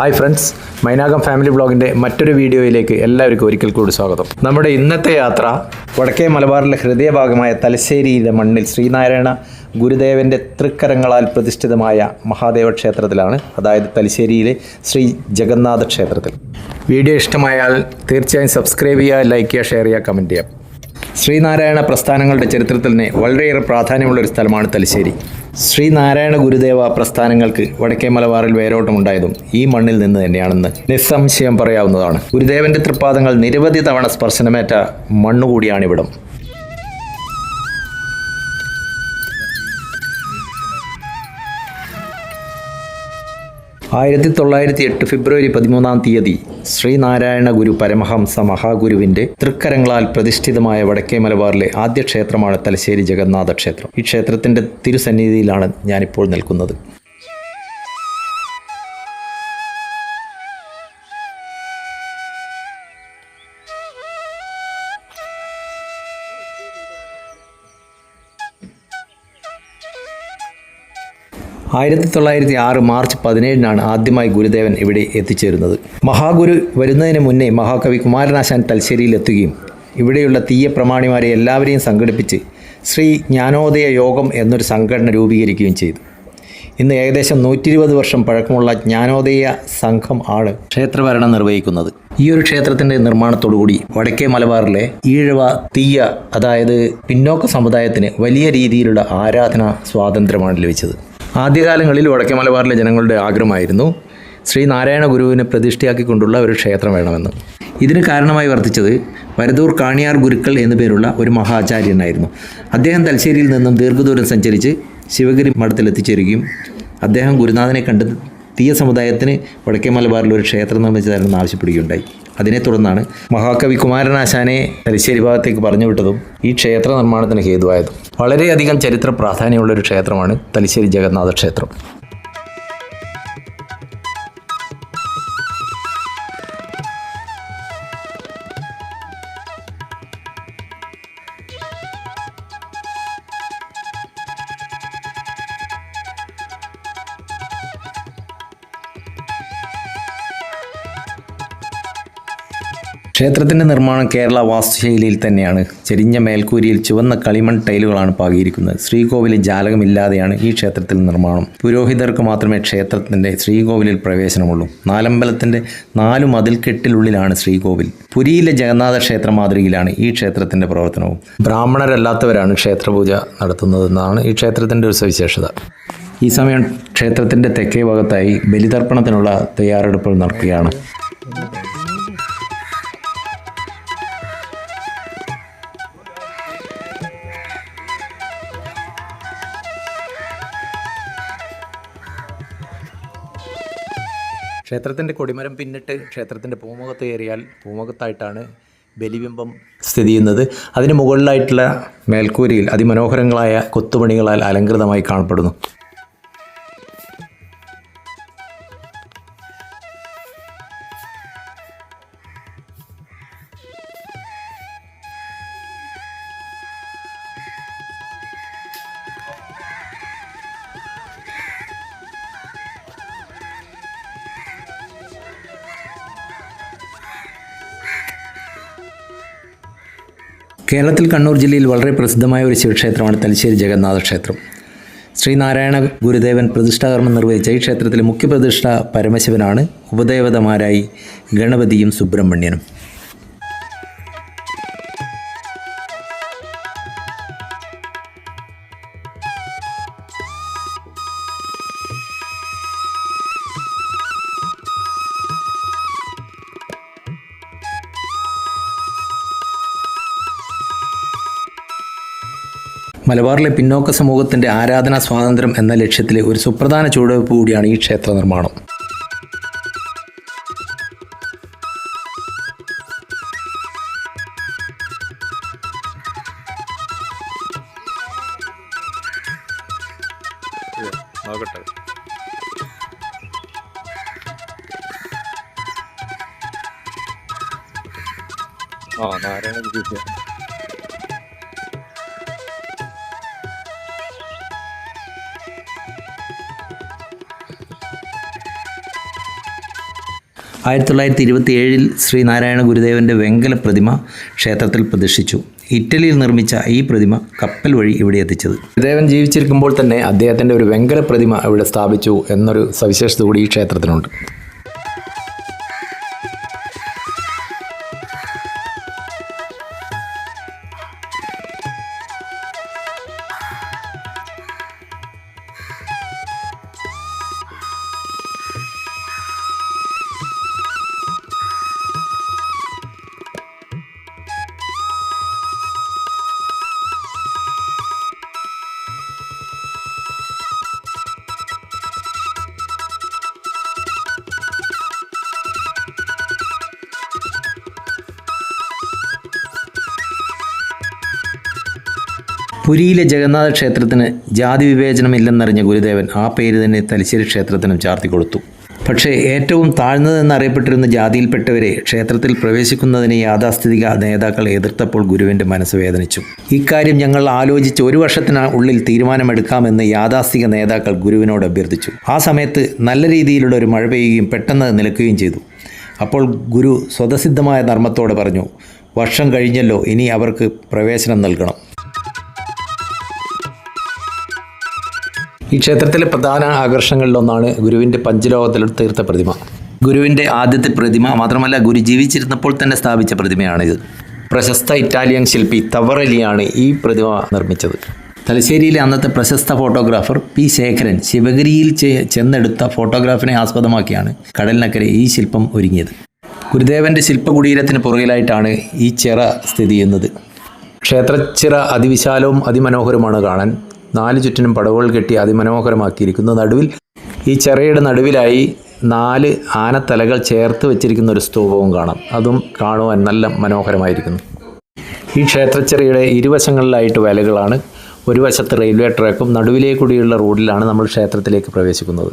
Hi friends Mainakam family ബ്ലോഗിന്റെ മറ്റൊരു വീഡിയോയിലേക്ക് എല്ലാവർക്കും ഒരിക്കൽ കൂടി സ്വാഗതം. നമ്മുടെ ഇന്നത്തെ യാത്ര വടക്കേ മലബാറിലെ ഹൃദയഭാഗമായ തലശ്ശേരിയിലെ മണ്ണിൽ ശ്രീനാരായണ ഗുരുദേവന്റെ തൃക്കരങ്ങളാൽ പ്രതിഷ്ഠിതമായ മഹാദേവ ക്ഷേത്രത്തിലാണ് അതായത് തലശ്ശേരിയിലെ ശ്രീ ജഗന്നാഥ ക്ഷേത്രത്തിൽ. വീഡിയോ ഇഷ്ടമായാൽ തീർച്ചയായും സബ്സ്ക്രൈബ് ചെയ്യുക ലൈക്ക് ചെയ്യുക ഷെയർ ചെയ്യുക കമന്റ് ചെയ്യുക. ശ്രീനാരായണ പ്രസ്ഥാനങ്ങളുടെ ചരിത്രത്തിൽ തന്നെ വളരെയേറെ പ്രാധാന്യമുള്ള ഒരു സ്ഥലമാണ് തലശ്ശേരി. ശ്രീനാരായണ ഗുരുദേവ പ്രസ്ഥാനങ്ങൾക്ക് വടക്കേ മലബാറിൽ വേരോട്ടമുണ്ടായതും ഈ മണ്ണിൽ നിന്ന് തന്നെയാണെന്ന് നിസ്സംശയം പറയാവുന്നതാണ്. ഗുരുദേവന്റെ തൃപ്പാദങ്ങൾ നിരവധി തവണ സ്പർശനമേറ്റ മണ്ണുകൂടിയാണിവിടം. ആയിരത്തി തൊള്ളായിരത്തി എട്ട് ഫെബ്രുവരി പതിമൂന്നാം തീയതി ശ്രീനാരായണ ഗുരു പരമഹംസ മഹാഗുരുവിന്റെ തൃക്കരങ്ങളാൽ പ്രതിഷ്ഠിതമായ വടക്കേ മലബാറിലെ ആദ്യ ക്ഷേത്രമാണ് തലശ്ശേരി ജഗന്നാഥ ക്ഷേത്രം. ഈ ക്ഷേത്രത്തിന്റെ തിരുസന്നിധിയിലാണ് ഞാനിപ്പോൾ നിൽക്കുന്നത്. ആയിരത്തി തൊള്ളായിരത്തി ആറ് മാർച്ച് പതിനേഴിനാണ് ആദ്യമായി ഗുരുദേവൻ ഇവിടെ എത്തിച്ചേരുന്നത്. മഹാഗുരു വരുന്നതിന് മുന്നേ മഹാകവി കുമാരനാശാൻ തലശ്ശേരിയിൽ എത്തുകയും ഇവിടെയുള്ള തീയ പ്രമാണിമാരെ എല്ലാവരെയും സംഘടിപ്പിച്ച് ശ്രീ ജ്ഞാനോദയ യോഗം എന്നൊരു സംഘടന രൂപീകരിക്കുകയും ചെയ്തു. ഇന്ന് ഏകദേശം നൂറ്റി ഇരുപത് വർഷം പഴക്കമുള്ള ജ്ഞാനോദയ സംഘം ആണ് ക്ഷേത്രഭരണം നിർവഹിക്കുന്നത്. ഈ ഒരു ക്ഷേത്രത്തിന്റെ നിർമ്മാണത്തോടുകൂടി വടക്കേ മലബാറിലെ ഈഴവ തീയ അതായത് പിന്നോക്ക സമുദായത്തിന് വലിയ രീതിയിലുള്ള ആരാധന സ്വാതന്ത്ര്യമാണ് ലഭിച്ചത്. ആദ്യകാലങ്ങളിൽ വടക്കേ മലബാറിലെ ജനങ്ങളുടെ ആഗ്രഹമായിരുന്നു ശ്രീ നാരായണ ഗുരുവിനെ പ്രതിഷ്ഠയാക്കിക്കൊണ്ടുള്ള ഒരു ക്ഷേത്രം വേണമെന്ന്. ഇതിന് കാരണമായി വർത്തിച്ചത് വരദൂർ കാണിയാർ ഗുരുക്കൾ എന്നു പേരുള്ള ഒരു മഹാചാര്യനായിരുന്നു. അദ്ദേഹം തലശ്ശേരിയിൽ നിന്നും ദീർഘദൂരം സഞ്ചരിച്ച് ശിവഗിരി മഠത്തിൽ എത്തിച്ചേരുകയും അദ്ദേഹം ഗുരുനാഥനെ കണ്ട് തീയ സമുദായത്തിന് വടക്കേ മലബാറിൽ ഒരു ക്ഷേത്രം നിർമ്മിച്ചു തരണമെന്ന് ആവശ്യപ്പെടുകയുണ്ടായി. അതിനെ തുടർന്നാണ് മഹാകവി കുമാരനാശാനെ തലശ്ശേരി ഭാഗത്തേക്ക് പറഞ്ഞു വിട്ടതും ഈ ക്ഷേത്ര നിർമ്മാണത്തിന് ഹേതുവായതും. വളരെയധികം ചരിത്ര പ്രാധാന്യമുള്ള ഒരു ക്ഷേത്രമാണ് തലശ്ശേരി ജഗന്നാഥ ക്ഷേത്രം. ക്ഷേത്രത്തിന്റെ നിർമ്മാണം കേരള വാസ്തുശൈലിയിൽ തന്നെയാണ്. ചെരിഞ്ഞ മേൽക്കൂരിയിൽ ചുവന്ന കളിമൺ ടൈലുകളാണ് പാകിയിരിക്കുന്നത്. ശ്രീകോവിലിൽ ജാലകമില്ലാതെയാണ് ഈ ക്ഷേത്രത്തിൽ നിർമ്മാണം. പുരോഹിതർക്ക് മാത്രമേ ക്ഷേത്രത്തിന്റെ ശ്രീകോവിലിൽ പ്രവേശനമുള്ളൂ. നാലമ്പലത്തിന്റെ നാലു മതിൽക്കെട്ടിനുള്ളിലാണ് ശ്രീകോവിൽ. പുരിയിലെ ജഗന്നാഥ ക്ഷേത്ര മാതൃകയിലാണ് ഈ ക്ഷേത്രത്തിന്റെ പ്രവർത്തനവും. ബ്രാഹ്മണരല്ലാത്തവരാണ് ക്ഷേത്രപൂജ നടത്തുന്നതെന്നാണ് ഈ ക്ഷേത്രത്തിന്റെ ഒരു സവിശേഷത. ഈ സമയം ക്ഷേത്രത്തിന്റെ തെക്കേ ഭാഗത്തായി ബലിതർപ്പണത്തിനുള്ള തയ്യാറെടുപ്പുകൾ നടക്കുകയാണ്. ക്ഷേത്രത്തിന്റെ കൊടിമരം പിന്നിട്ട് ക്ഷേത്രത്തിന്റെ പൂമുഖത്ത് കയറിയാൽ പൂമുഖത്തായിട്ടാണ് ബലിബിംബം സ്ഥിതി ചെയ്യുന്നത്. അതിന് മുകളിലായിട്ടുള്ള മേൽക്കൂരയിൽ അതിമനോഹരങ്ങളായ കൊത്തുപണികളാൽ അലങ്കൃതമായി കാണപ്പെടുന്നു. കേരളത്തിൽ കണ്ണൂർ ജില്ലയിൽ വളരെ പ്രസിദ്ധമായ ഒരു ശിവക്ഷേത്രമാണ് തലശ്ശേരി ജഗന്നാഥ ക്ഷേത്രം ശ്രീനാരായണ ഗുരുദേവൻ പ്രതിഷ്ഠാകർമ്മം നിർവഹിച്ച ഈ ക്ഷേത്രത്തിലെ മുഖ്യപ്രതിഷ്ഠ പരമശിവനാണ് ഉപദേവതമാരായി ഗണപതിയും സുബ്രഹ്മണ്യനും. മലബാറിലെ പിന്നോക്ക സമൂഹത്തിന്റെ ആരാധനാ സ്വാതന്ത്ര്യം എന്ന ലക്ഷ്യത്തിലെ ഒരു സുപ്രധാന ചുവടുവയ്പ് കൂടിയാണ് ഈ ക്ഷേത്ര നിർമ്മാണം. ആ നാരായണ ഗുരു ആയിരത്തി തൊള്ളായിരത്തി ഇരുപത്തി ഏഴിൽ ശ്രീനാരായണ ഗുരുദേവന്റെ വെങ്കല പ്രതിമ ക്ഷേത്രത്തിൽ പ്രതിഷ്ഠിച്ചു. ഇറ്റലിയിൽ നിർമ്മിച്ച ഈ പ്രതിമ കപ്പൽ വഴി ഇവിടെ എത്തിച്ചത്. ഗുരുദേവൻ ജീവിച്ചിരിക്കുമ്പോൾ തന്നെ അദ്ദേഹത്തിന്റെ ഒരു വെങ്കല പ്രതിമ ഇവിടെ സ്ഥാപിച്ചു എന്നൊരു സവിശേഷത കൂടി ഈ ക്ഷേത്രത്തിനുണ്ട്. പുരിയിലെ ജഗന്നാഥ ക്ഷേത്രത്തിന് ജാതി വിവേചനമില്ലെന്നറിഞ്ഞ ഗുരുദേവൻ ആ പേര് തന്നെ തലശ്ശേരി ക്ഷേത്രത്തിനും ചാർത്തിക്കൊടുത്തു പക്ഷേ ഏറ്റവും താഴ്ന്നതെന്നറിയപ്പെട്ടിരുന്ന ജാതിയിൽപ്പെട്ടവരെ ക്ഷേത്രത്തിൽ പ്രവേശിക്കുന്നതിനെ യാഥാസ്ഥിതിക നേതാക്കൾ എതിർത്തപ്പോൾ ഗുരുവിന്റെ മനസ്സ് വേദനിച്ചു. ഇക്കാര്യം ഞങ്ങൾ ആലോചിച്ച് ഒരു വർഷത്തിന് ഉള്ളിൽ തീരുമാനമെടുക്കാമെന്ന് യാഥാസ്ഥിക നേതാക്കൾ ഗുരുവിനോട് അഭ്യർത്ഥിച്ചു. ആ സമയത്ത് നല്ല രീതിയിലുള്ള ഒരു മഴ പെയ്യുകയും പെട്ടെന്ന് നിലക്കുകയും ചെയ്തു. അപ്പോൾ ഗുരു സ്വതസിദ്ധമായ നർമ്മത്തോടെ പറഞ്ഞു വർഷം കഴിഞ്ഞല്ലോ ഇനി അവർക്ക് പ്രവേശനം നൽകണം. ഈ ക്ഷേത്രത്തിലെ പ്രധാന ആകർഷണങ്ങളിലൊന്നാണ് ഗുരുവിന്റെ പഞ്ചലോകത്തിൽ തീർത്ത പ്രതിമ. ഗുരുവിന്റെ ആദ്യത്തെ പ്രതിമ മാത്രമല്ല ഗുരു ജീവിച്ചിരുന്നപ്പോൾ തന്നെ സ്ഥാപിച്ച പ്രതിമയാണിത്. പ്രശസ്ത ഇറ്റാലിയൻ ശില്പി തവറലിയാണ് ഈ പ്രതിമ നിർമ്മിച്ചത്. തലശ്ശേരിയിലെ അന്നത്തെ പ്രശസ്ത ഫോട്ടോഗ്രാഫർ പി ശേഖരൻ ശിവഗിരിയിൽ ചെന്നെടുത്ത ഫോട്ടോഗ്രാഫിനെ ആസ്പദമാക്കിയാണ് കടലിനക്കരെ ഈ ശില്പം ഒരുങ്ങിയത്. ഗുരുദേവന്റെ ശില്പകുടീരത്തിന് പുറകിലായിട്ടാണ് ഈ ചിറ സ്ഥിതി ചെയ്യുന്നത്. ക്ഷേത്രച്ചിറ അതിവിശാലവും അതിമനോഹരവുമാണ് കാണാൻ നാല് ചുറ്റിനും പടവുകൾ കെട്ടി അതിമനോഹരമാക്കിയിരിക്കുന്നു. നടുവിൽ ഈ ചിറയുടെ നടുവിലായി നാല് ആനത്തലകൾ ചേർത്ത് വെച്ചിരിക്കുന്ന ഒരു സ്തൂപവും കാണാം. അതും കാണുവാൻ നല്ല മനോഹരമായിരിക്കുന്നു. ഈ ക്ഷേത്രച്ചെറിയുടെ ഇരുവശങ്ങളിലായിട്ട് വലകളാണ്. ഒരു വശത്ത് റെയിൽവേ ട്രാക്കും നടുവിലേക്കൂടിയുള്ള റോഡിലാണ് നമ്മൾ ക്ഷേത്രത്തിലേക്ക് പ്രവേശിക്കുന്നത്.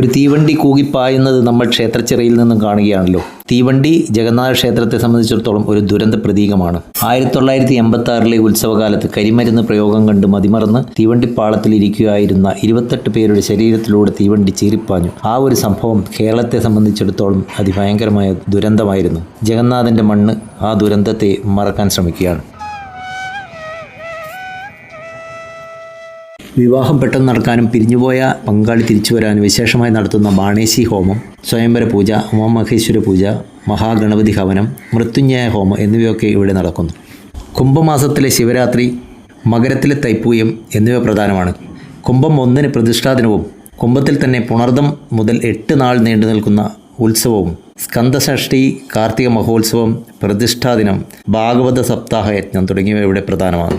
ഒരു തീവണ്ടി കൂകിപ്പായുന്നത് നമ്മൾ ക്ഷേത്രച്ചിറയിൽ നിന്നും കാണുകയാണല്ലോ. തീവണ്ടി ജഗന്നാഥ ക്ഷേത്രത്തെ സംബന്ധിച്ചിടത്തോളം ഒരു ദുരന്ത പ്രതീകമാണ്. ആയിരത്തി തൊള്ളായിരത്തി എൺപത്തി ആറിലെ ഉത്സവകാലത്ത് കരിമരുന്ന് പ്രയോഗം കണ്ട് മതിമറന്ന് തീവണ്ടിപ്പാളത്തിൽ ഇരിക്കുകയായിരുന്ന ഇരുപത്തെട്ട് പേരുടെ ശരീരത്തിലൂടെ തീവണ്ടി ചീറിപ്പാഞ്ഞു. ആ ഒരു സംഭവം കേരളത്തെ സംബന്ധിച്ചിടത്തോളം അതിഭയങ്കരമായ ദുരന്തമായിരുന്നു. ജഗന്നാഥന്റെ മണ്ണ് ആ ദുരന്തത്തെ മറക്കാൻ ശ്രമിക്കുകയാണ്. വിവാഹം പെട്ടെന്ന് നടക്കാനും പിരിഞ്ഞുപോയ പങ്കാളി തിരിച്ചു വരാനും വിശേഷമായി നടത്തുന്ന ബാണേശി ഹോമം സ്വയംവര പൂജ ഉമാമഹേശ്വര പൂജ മഹാഗണപതി ഹവനം മൃത്യുഞ്ജയ ഹോമം എന്നിവയൊക്കെ ഇവിടെ നടക്കുന്നു. കുംഭമാസത്തിലെ ശിവരാത്രി മകരത്തിലെ തൈപ്പൂയം എന്നിവ പ്രധാനമാണ്. കുംഭം ഒന്നിന് പ്രതിഷ്ഠാദിനവും കുംഭത്തിൽ തന്നെ പുണർദം മുതൽ എട്ട് നാൾ നീണ്ടു നിൽക്കുന്ന ഉത്സവവും സ്കന്ദഷഷ്ഠി കാർത്തിക മഹോത്സവം പ്രതിഷ്ഠാ ദിനം ഭാഗവത സപ്താഹ യജ്ഞം തുടങ്ങിയവ ഇവിടെ പ്രധാനമാണ്.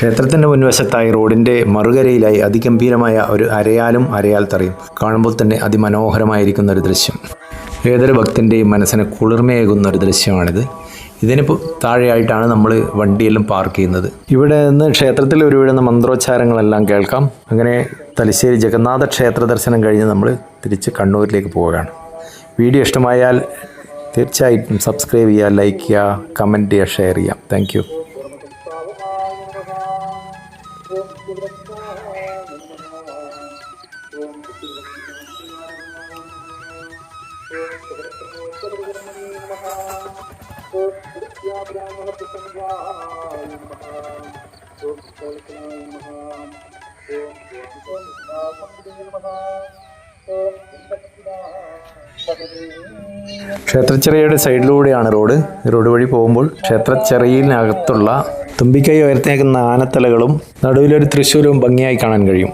ക്ഷേത്രത്തിന്റെ മുൻവശത്തായി റോഡിന്റെ മറുകരയിലായി അതിഗംഭീരമായ ഒരു അരയാലും അരയാൽ തറയും കാണുമ്പോൾ തന്നെ അതിമനോഹരമായിരിക്കുന്ന ഒരു ദൃശ്യം. ഏതൊരു ഭക്തന്റെയും മനസ്സിന് കുളിർമയേകുന്ന ഒരു ദൃശ്യമാണിത്. ഇതിന് താഴെയായിട്ടാണ് നമ്മൾ വണ്ടിയെല്ലാം പാർക്ക് ചെയ്യുന്നത്. ഇവിടെ നിന്ന് ക്ഷേത്രത്തിൽ ഉരുവിടുന്ന മന്ത്രോച്ചാരങ്ങളെല്ലാം കേൾക്കാം. അങ്ങനെ തലശ്ശേരി ജഗന്നാഥ ക്ഷേത്ര ദർശനം കഴിഞ്ഞ് നമ്മൾ തിരിച്ച് കണ്ണൂരിലേക്ക് പോവുകയാണ്. വീഡിയോ ഇഷ്ടമായാൽ തീർച്ചയായിട്ടും സബ്സ്ക്രൈബ് ചെയ്യുക ലൈക്ക് ചെയ്യുക കമന്റ് ചെയ്യുക ഷെയർ ചെയ്യുക. താങ്ക് യു ക്ഷേത്രച്ചിറയുടെ സൈഡിലൂടെയാണ് റോഡ്. റോഡ് വഴി പോകുമ്പോൾ ക്ഷേത്രച്ചെറിയിനകത്തുള്ള തുമ്പിക്കൈ ഉയർത്തേക്കുന്ന ആനത്തലകളും നടുവിലൊരു തൃശ്ശൂരും ഭംഗിയായി കാണാൻ കഴിയും.